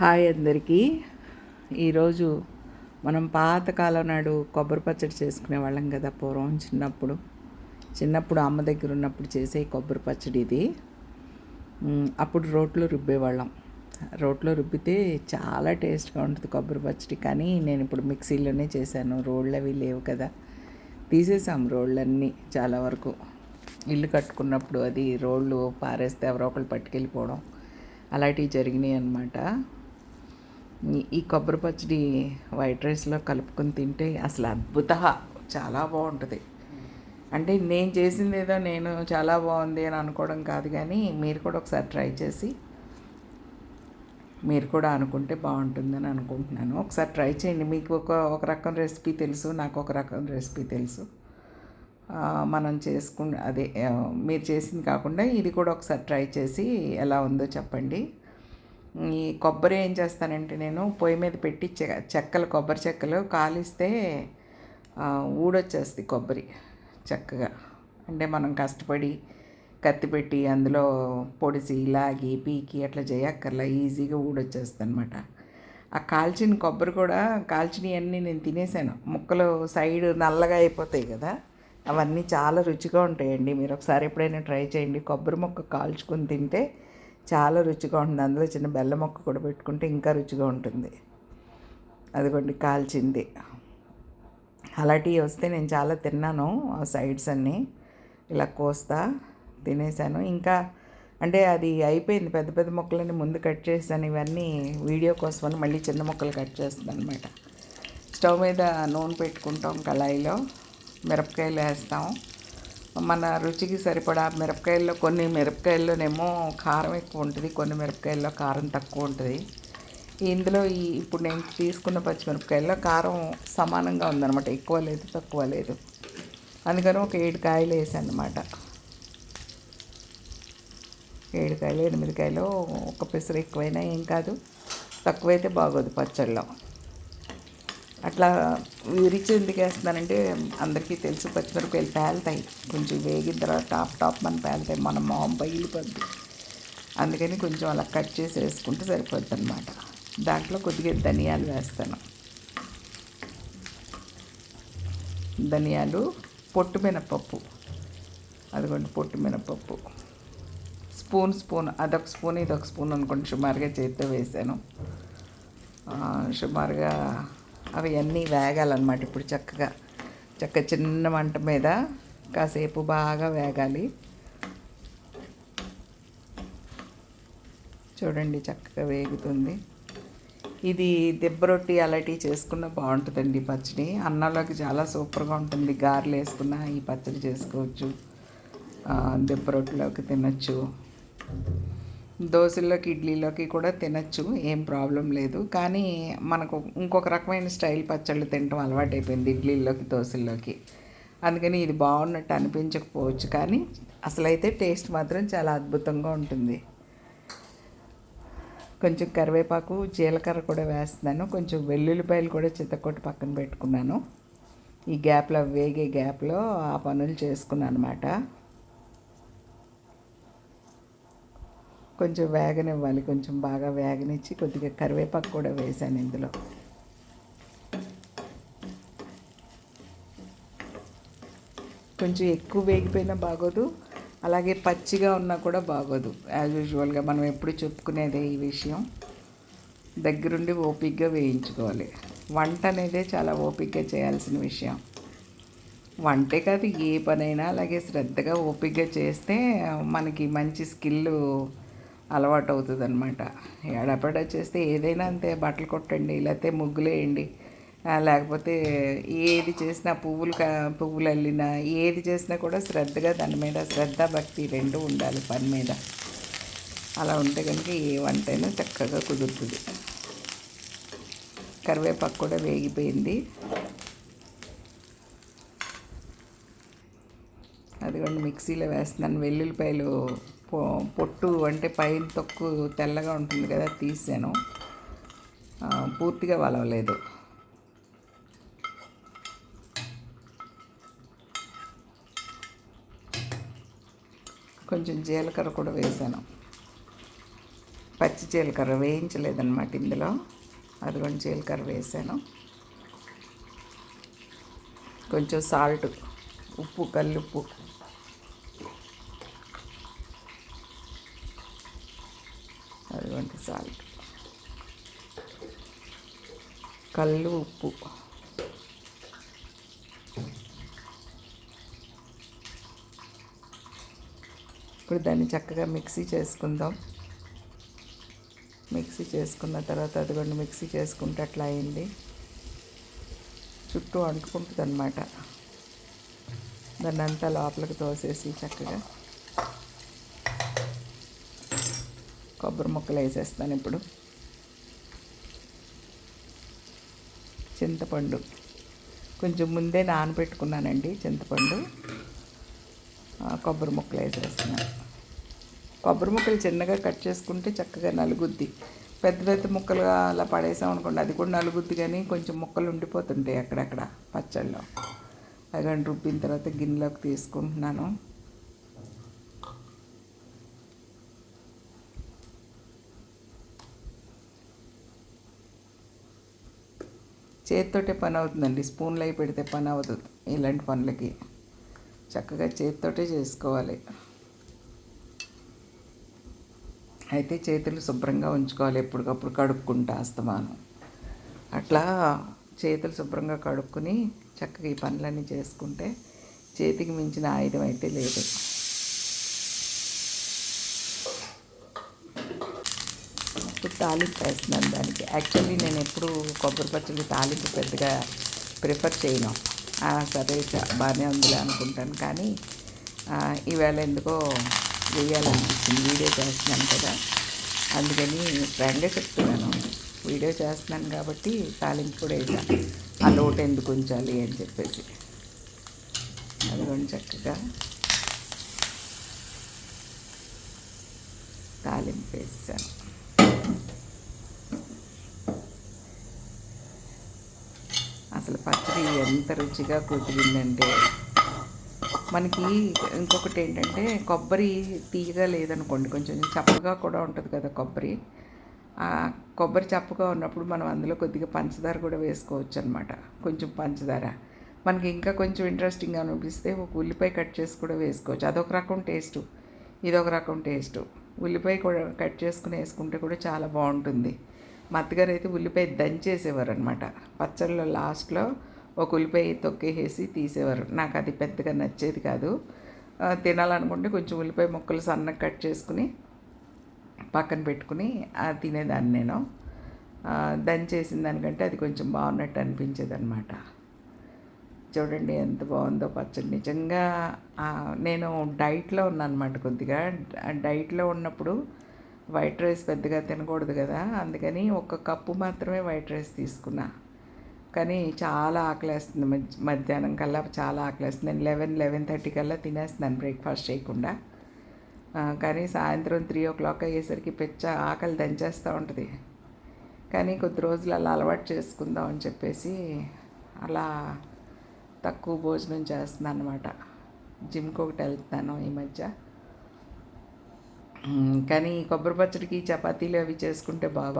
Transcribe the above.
Hi అందరికీ. ఈరోజు మనం పాతకాలం నాడు కొబ్బరి పచ్చడి చేసుకునే వాళ్ళం కదా పూర్వం చిన్నప్పుడు. చిన్నప్పుడు అమ్మ దగ్గర ఉన్నప్పుడు చేసే కొబ్బరి పచ్చడి ఇది. అప్పుడు రోట్లో రుబ్బేవాళ్ళం. రోట్లో రుబ్బితే చాలా టేస్ట్గా ఉంటుంది కొబ్బరి పచ్చడి. కానీ నేను ఇప్పుడు మిక్సీలోనే చేశాను. రోళ్ళు అవి లేవు కదా. తీసేసాం రోళ్ళన్నీ చాలా వరకు. ఇల్లు కట్టుకున్నప్పుడు అది రోళ్ళు పారేస్తే ఎవరో ఒకళ్ళు పట్టుకెళ్ళిపోవడం అలాంటివి జరిగినాయి అన్నమాట. ఈ- కొబ్బరి పచ్చడి వైట్ రైస్లో కలుపుకొని తింటే అసలు అద్భుత చాలా బాగుంటుంది. అంటే నేను చేసింది ఏదో నేను చాలా బాగుంది అని అనుకోవడం కాదు కానీ మీరు కూడా ఒకసారి ట్రై చేసి మీరు కూడా అనుకుంటే బాగుంటుందని అనుకుంటున్నాను. ఒకసారి ట్రై చేయండి. మీకు ఒక ఒక రకం రెసిపీ తెలుసు నాకు ఒక రకం రెసిపీ తెలుసు. మనం చేసుకు అదే మీరు చేసింది కాకుండా ఇది కూడా ఒకసారి ట్రై చేసి ఎలా ఉందో చెప్పండి. ఈ కొబ్బరి ఏం చేస్తానంటే నేను పొయ్యి మీద పెట్టి చెక్కలు కొబ్బరి చెక్కలు కాలిస్తే ఊడొచ్చేస్తుంది కొబ్బరి చక్కగా. అంటే మనం కష్టపడి కత్తి పెట్టి అందులో పొడిసి లాగి పీకి అట్లా చేయక్కర్లా ఈజీగా ఊడొచ్చేస్తుంది అనమాట ఆ కాల్చిన కొబ్బరి కూడా కాల్చినవన్నీ నేను తినేసాను. ముక్కలు సైడ్ నల్లగా అయిపోతాయి కదా అవన్నీ చాలా రుచిగా ఉంటాయండి. మీరు ఒకసారి ఎప్పుడైనా ట్రై చేయండి. కొబ్బరి ముక్క కాల్చుకొని తింటే చాలా రుచిగా ఉంటుంది. అందులో చిన్న బెల్లం ముక్క కూడా పెట్టుకుంటే ఇంకా రుచిగా ఉంటుంది. అదిగోండి కాల్చింది. అలాంటివి వస్తే నేను చాలా తిన్నాను ఆ సైడ్స్ అన్నీ. ఇలా కోస్తా తినేసాను. ఇంకా అంటే అది అయిపోయింది. పెద్ద పెద్ద మొక్కలని ముందు కట్ చేసాను ఇవన్నీ వీడియో కోసమని మళ్ళీ చిన్న ముక్కలు కట్ చేస్తాను అనమాట స్టవ్ మీద నూనె పెట్టుకుంటాం కళాయిలో. మిరపకాయలు వేస్తాం. మన రుచికి సరిపడా మిరపకాయల్లో కొన్ని మిరపకాయల్లోనేమో కారం ఎక్కువ ఉంటుంది కొన్ని మిరపకాయల్లో కారం తక్కువ ఉంటుంది. ఇందులో ఈ ఇప్పుడు నేను తీసుకున్న పచ్చిమిరపకాయల్లో కారం సమానంగా ఉందన్నమాట ఎక్కువ లేదు తక్కువ లేదు. అందుకని ఒక ఏడు కాయలు వేసానమాట ఏడు కాయలు ఎనిమిది కాయలు ఒక పెసరు ఎక్కువైనా ఏం కాదు. తక్కువైతే బాగోదు పచ్చళ్ళలో అట్లా విరిచి ఎందుకు వేస్తున్నానంటే అందరికీ తెలుసు పచ్చిమిరపకాయలు పేలుతాయి. కొంచెం వేగిన తర్వాత టాప్ టాప్ మన పేలుతాయి. మన మామ పగిలిపోద్ది. అందుకని కొంచెం అలా కట్ చేసి వేసుకుంటే సరిపోద్ది అనమాట దాంట్లో కొద్దిగా ధనియాలు వేస్తాను. ధనియాలు పొట్టు మినపప్పు. అదిగోండి పొట్టు మినపప్పు. స్పూన్ స్పూన్ అదొక స్పూన్ ఇదొక స్పూన్ అనుకోండి. సుమారుగా చేతితో వేసాను. సుమారుగా అవి అన్నీ వేగాలన్నమాట ఇప్పుడు చక్కగా. చక్క చిన్న మంట మీద కాసేపు బాగా వేగాలి. చూడండి చక్కగా వేగుతుంది. ఇది దిబ్బ రొట్టి అలాంటివి చేసుకున్న బాగుంటుందండి పచ్చడి. అన్నంలోకి చాలా సూపర్గా ఉంటుంది. గారెలు వేసుకున్న ఈ పచ్చడి చేసుకోవచ్చు. దిబ్బ రొట్టిలోకి తినచ్చు. దోశల్లోకి ఇడ్లీలోకి కూడా తినచ్చు ఏం ప్రాబ్లం లేదు. కానీ మనకు ఇంకొక రకమైన స్టైల్ పచ్చళ్ళు తినటం అలవాటైపోయింది ఇడ్లీల్లోకి దోశల్లోకి. అందుకని ఇది బాగున్నట్టు అనిపించకపోవచ్చు కానీ అసలైతే టేస్ట్ మాత్రం చాలా అద్భుతంగా ఉంటుంది. కొంచెం కరివేపాకు జీలకర్ర కూడా వేస్తున్నాను. కొంచెం వెల్లుల్లిపాయలు కూడా చిత్తకొట్టి పక్కన పెట్టుకున్నాను. ఈ గ్యాప్లో వేగే గ్యాప్లో ఆ పనులు చేసుకున్నాను అనమాట కొంచెం వేగనివ్వాలి కొంచెం బాగా వేగనిచ్చి కొద్దిగా కరివేపాకు కూడా వేసాను ఇందులో. కొంచెం ఎక్కువ వేగిపోయినా బాగోదు అలాగే పచ్చిగా ఉన్నా కూడా బాగోదు. యాజ్ యూజువల్గా మనం ఎప్పుడు చెప్పుకునేదే ఈ విషయం. దగ్గరుండి ఓపిక్గా వేయించుకోవాలి. వంట అనేదే చాలా ఓపిక్గా చేయాల్సిన విషయం. వంటే కాదు ఏ పనైనా అలాగే శ్రద్ధగా ఓపిగ్గా చేస్తే మనకి మంచి స్కిల్ అలవాటు అవుతుంది అనమాట ఎడపడ చేస్తే ఏదైనా అంతే బట్టలు కొట్టండి లేకపోతే ముగ్గులేయండి. లేకపోతే ఏది చేసినా పువ్వులు పువ్వులు అల్లినా ఏది చేసినా కూడా శ్రద్ధగా దాని మీద శ్రద్ధ భక్తి రెండు ఉండాలి పని మీద. అలా ఉంటే కనుక ఏ వంట అయినా చక్కగా కుదురుతుంది. కరివేపాకు కూడా వేగిపోయింది. అదిగోండి మిక్సీలో వేస్తున్నాను. వెల్లుల్లిపాయలు పొట్టు అంటే పైన తొక్కు తెల్లగా ఉంటుంది కదా తీసాను. పూర్తిగా వలవలేదు. కొంచెం జీలకర్ర కూడా వేసాను. పచ్చి జీలకర్ర వేయించలేదన్నమాట ఇందులో. అదిగోండి జీలకర్ర వేసాను. కొంచెం సాల్ట్ ఉప్పు కల్లుప్పు అదిగోండి సాల్ట్ కళ్ళు ఉప్పు. ఇప్పుడు దాన్ని చక్కగా మిక్సీ చేసుకుందాం. మిక్సీ చేసుకున్న తర్వాత అదిగోండి మిక్సీ చేసుకుంటే అట్లా అయింది. చుట్టూ అంటుకుంటుంది అనమాట దాన్ని అంతా లోపలికి తోసేసి చక్కగా కొబ్బరి ముక్కలు వేసేస్తాను ఇప్పుడు. చింతపండు. కొంచెం ముందే నానబెట్టుకున్నానండి చింతపండు. కొబ్బరి ముక్కలు వేసేస్తున్నాను. కొబ్బరి ముక్కలు చిన్నగా కట్ చేసుకుంటే చక్కగా నలుగుద్ది. పెద్ద పెద్ద ముక్కలుగా అలా పడేసాం అనుకోండి అది కూడా నలుగుద్ది కానీ కొంచెం ముక్కలు ఉండిపోతుంటాయి అక్కడక్కడ పచ్చళ్ళలో. అవి రుబ్బిన తర్వాత గిన్నెలోకి తీసుకుంటున్నాను. చేతితోటే పని అవుతుందండి స్పూన్లు అయి పెడితే పని అవుతుంది ఇలాంటి పనులకి. చక్కగా చేతితోటే చేసుకోవాలి. అయితే చేతులు శుభ్రంగా ఉంచుకోవాలి. ఎప్పటికప్పుడు కడుక్కుంటా అస్తమానం. అట్లా చేతులు శుభ్రంగా కడుక్కుని చక్కగా ఈ పనులన్నీ చేసుకుంటే చేతికి మించిన ఆయుధం అయితే లేదు ఇప్పుడు తాలింపు వేస్తున్నాను దానికి. యాక్చువల్లీ నేను ఎప్పుడు కొబ్బరి పచ్చడి తాలింపు పెద్దగా ప్రిఫర్ చేయను. సరే బాగానే ఉందిలే అనుకుంటాను. కానీ ఈవేళ ఎందుకో వేయాలనిపించింది వీడియో చేస్తున్నాను కదా. అందుకని ఫ్రెండ్గా చెప్తున్నాను. వీడియో చేస్తున్నాను కాబట్టి తాలింపు కూడా వేసాను ఆ లోటు ఎందుకు ఉంచాలి అని చెప్పేసి. అదిగోండి చక్కగా తాలింపు వేసాను అసలు పచ్చడి ఎంత రుచిగా కుదిరిందంటే. మనకి ఇంకొకటి ఏంటంటే కొబ్బరి తీయగా లేదనుకోండి కొంచెం చప్పగా కూడా ఉంటుంది కదా కొబ్బరి. కొబ్బరి చప్పగా ఉన్నప్పుడు మనం అందులో కొద్దిగా పంచదార కూడా వేసుకోవచ్చు అనమాట కొంచెం పంచదార. మనకి ఇంకా కొంచెం ఇంట్రెస్టింగ్గా అనిపిస్తే ఒక ఉల్లిపాయ కట్ చేసి కూడా వేసుకోవచ్చు. అదొక రకం టేస్ట్ ఇదొక రకం టేస్ట్ ఉల్లిపాయ కూడా కట్ చేసుకుని వేసుకుంటే కూడా చాలా బాగుంటుంది. మా అత్తగారు అయితే ఉల్లిపాయ దంచేసేవారు అనమాట పచ్చళ్ళలో లాస్ట్లో ఒక ఉల్లిపాయ తొక్కేసి తీసేవారు. నాకు అది పెద్దగా నచ్చేది కాదు. తినాలనుకుంటే కొంచెం ఉల్లిపాయ ముక్కలు సన్నగా కట్ చేసుకుని పక్కన పెట్టుకుని తినేదాన్ని నేను. దంచేసిన దానికంటే అది కొంచెం బాగున్నట్టు అనిపించేది అనమాట చూడండి ఎంత బాగుందో పచ్చడి. నిజంగా నేను డైట్లో ఉన్నానమాట కొద్దిగా. డైట్లో ఉన్నప్పుడు వైట్ రైస్ పెద్దగా తినకూడదు కదా. అందుకని ఒక కప్పు మాత్రమే వైట్ రైస్ తీసుకున్నా. కానీ చాలా ఆకలేస్తుంది. మధ్యాహ్నం కల్లా చాలా ఆకలేస్తుంది. నేను లెవెన్ లెవెన్ థర్టీ కల్లా తినేస్తున్నాను బ్రేక్ఫాస్ట్ చేయకుండా. కానీ సాయంత్రం త్రీ ఓ క్లాక్ అయ్యేసరికి పెచ్చ ఆకలి దంచేస్తూ ఉంటుంది. కానీ కొద్ది రోజులు అలా అలవాటు చేసుకుందాం అని చెప్పేసి అలా తక్కువ భోజనం చేస్తున్నాను అనమాట జిమ్కి ఒకటి వెళ్తున్నాను ఈ మధ్య. కానీ కొబ్బరి పచ్చడికి చపాతీలు అవి చేసుకుంటే బాగా